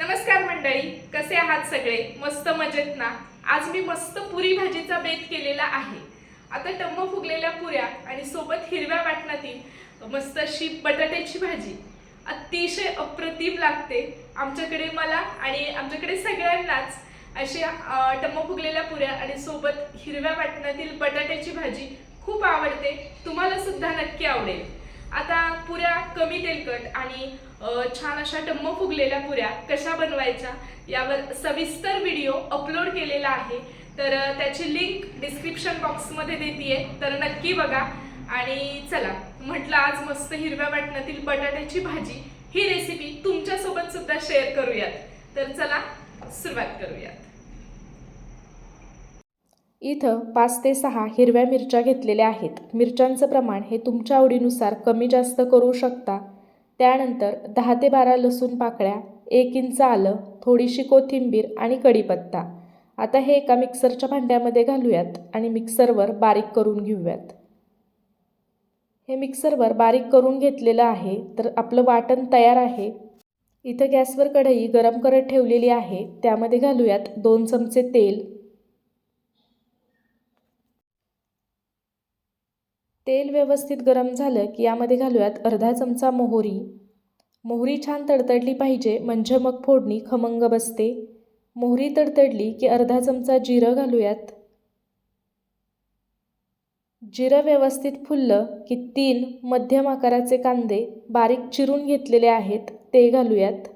नमस्कार मंडळी कसे आहात सगळे? मस्त मजेत ना? आज मी मस्त पुरी भाजीचा बेत केलेला आहे. आता टम्म फुगलेल्या पुऱ्या आणि सोबत हिरव्या वाटणातील मस्त अशी बटाट्याची भाजी. अतिशय अप्रतिम लागते आमच्याकडे मला आणि आमच्याकडे सगळ्यांनाच अशी टम्म फुगलेल्या पुऱ्या आणि सोबत हिरव्या वाटणातील बटाट्याची भाजी खूप आवडते. तुम्हाला सुद्धा नक्की आवडेल. आता पुऱ्या कमी तेलकट आणि छान अशा टम्म फुगलेल्या पुऱ्या कशा बनवायच्या यावर सविस्तर व्हिडिओ अपलोड केलेला आहे. तर त्याची लिंक डिस्क्रिप्शन बॉक्समध्ये देते तर नक्की बघा. आणि चला म्हटलं आज मस्त हिरव्या वाटणातील बटाट्याची भाजी ही रेसिपी तुमच्यासोबत सुद्धा शेअर करूयात. तर चला सुरुवात करूयात. इथं पाच ते सहा हिरव्या मिरच्या घेतलेल्या आहेत. मिरच्यांचं प्रमाण हे तुमच्या आवडीनुसार कमी जास्त करू शकता. त्यानंतर दहा ते बारा लसूण पाकळ्या एक इंच आलं थोडीशी कोथिंबीर आणि कढीपत्ता. आता हे एका मिक्सरच्या भांड्यामध्ये घालूयात आणि मिक्सरवर बारीक करून घेऊयात. हे मिक्सरवर बारीक करून घेतलेलं आहे तर आपलं वाटण तयार आहे. इथं गॅसवर कढई गरम करत ठेवलेली आहे. त्यामध्ये घालूयात दोन चमचे तेल तेल व्यवस्थित गरम झालं की यामध्ये घालूयात अर्धा चमचा मोहरी. मोहरी छान तडतडली पाहिजे म्हणजे मग फोडणी खमंग बसते. मोहरी तडतडली की अर्धा चमचा जिरं घालूयात. जिरं व्यवस्थित फुललं की तीन मध्यम आकाराचे कांदे बारीक चिरून घेतलेले आहेत ते घालूयात.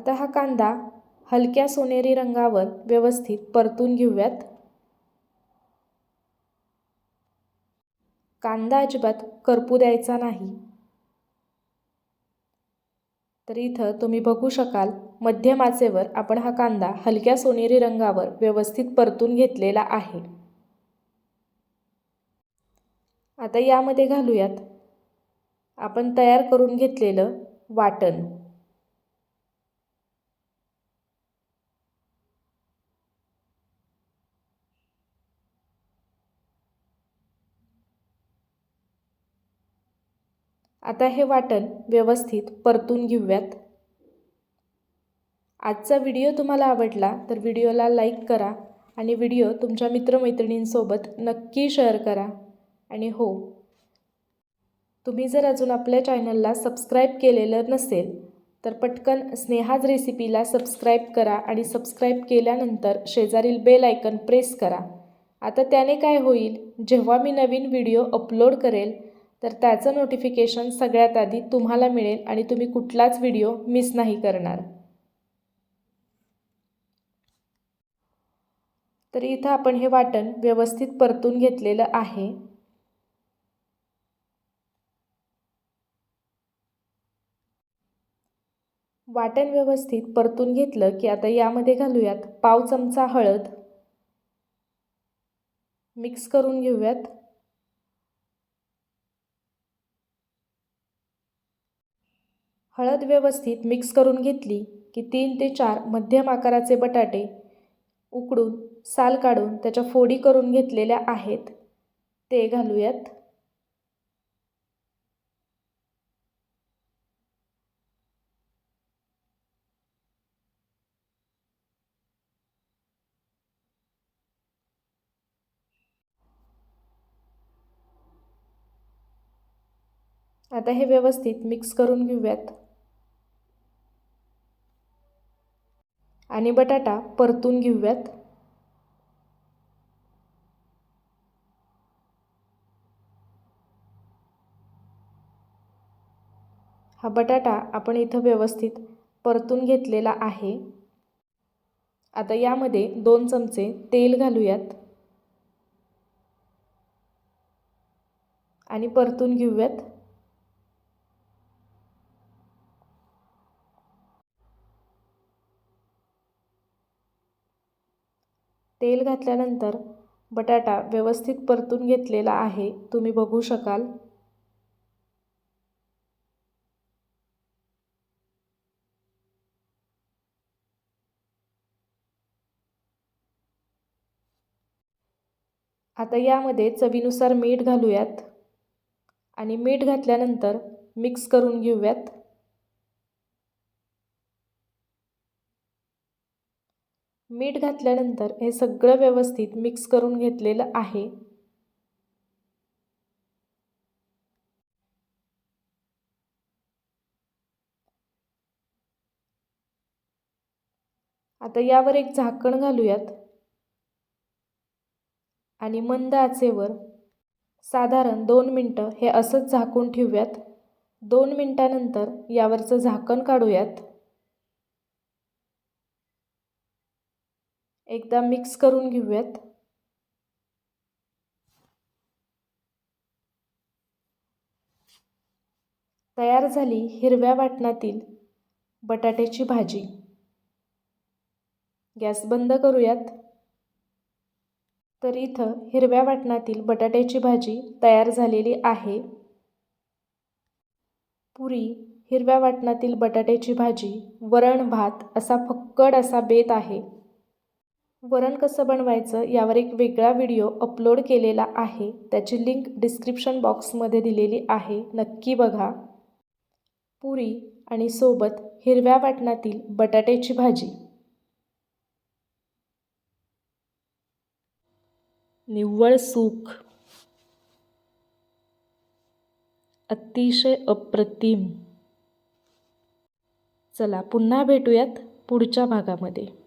आता हा कांदा हलक्या सोनेरी रंगावर व्यवस्थित परतून घेऊयात. कांदा अजिबात करपू द्यायचा नाही. तर इथं तुम्ही बघू शकाल मध्यम आचेवर आपण हा कांदा हलक्या सोनेरी रंगावर व्यवस्थित परतून घेतलेला आहे. आता यामध्ये घालूयात. आपण तयार करून घेतलेलं वाटण. आता हे वाटण व्यवस्थित परतून घेऊयात. आजचा व्हिडिओ तुम्हाला आवडला तर व्हिडिओला लाईक करा आणि व्हिडिओ तुमच्या मित्रमैत्रिणींसोबत नक्की शेअर करा. आणि हो तुम्ही जर अजून आपल्या चॅनलला सबस्क्राईब केलेलं नसेल तर पटकन स्नेहाज रेसिपीला सबस्क्राईब करा आणि सबस्क्राईब केल्यानंतर शेजारील बेल आयकन प्रेस करा. आता त्याने काय होईल जेव्हा मी नवीन व्हिडिओ अपलोड करेल तर त्याचं नोटिफिकेशन सगळ्यात आधी तुम्हाला मिळेल आणि तुम्ही कुठलाच व्हिडिओ मिस नाही करणार. तर इथं आपण हे वाटण व्यवस्थित परतून घेतलेलं आहे. वाटण व्यवस्थित परतून घेतलं की आता यामध्ये घालूयात पाव चमचा हळद. मिक्स करून घेऊयात. हळद व्यवस्थित मिक्स करून घेतली की तीन ते चार मध्यम आकाराचे बटाटे उकडून साल काढून त्याच्या फोडी करून घेतलेल्या आहेत. ते घालूयात. आता हे व्यवस्थित मिक्स करून घेऊयात. आणि बटाटा परतून घेऊयात. हा बटाटा आपण इथं व्यवस्थित परतून घेतलेला आहे. आता यामध्ये दोन चमचे तेल घालूयात. आणि परतून घेऊयात. तेल घातल्यानंतर बटाटा व्यवस्थित परतून घेतलेला आहे. तुम्ही बघू शकाल. आता यामध्ये चवीनुसार मीठ घालूयात आणि मीठ घातल्यानंतर मिक्स करून घेऊयात. मीठ घातल्यानंतर हे सगळं व्यवस्थित मिक्स करून घेतलेलं आहे. आता यावर एक झाकण घालूयात. आणि मंद आचेवर साधारण दोन मिनटं हे असंच झाकून ठेवूयात. दोन मिनटानंतर यावरचं झाकण काढूयात. एकदा मिक्स करून घेऊयात. तयार झाली हिरव्या वाटणातील बटाट्याची भाजी. गॅस बंद करूयात. तर इथं हिरव्या वाटणातील बटाट्याची भाजी तयार झालेली आहे. पुरी हिरव्या वाटणातील बटाट्याची भाजी वरण भात असा फक्कड असा बेत आहे. वरण कसं बनवायचं यावर एक वेगळा व्हिडिओ अपलोड केलेला आहे. त्याची लिंक डिस्क्रिप्शन बॉक्समध्ये दिलेली आहे. नक्की बघा. पुरी आणि सोबत हिरव्या वाटणातील बटाट्याची भाजी. निव्वळ सुख. अतिशय अप्रतिम. चला पुन्हा भेटूयात पुढच्या भागामध्ये.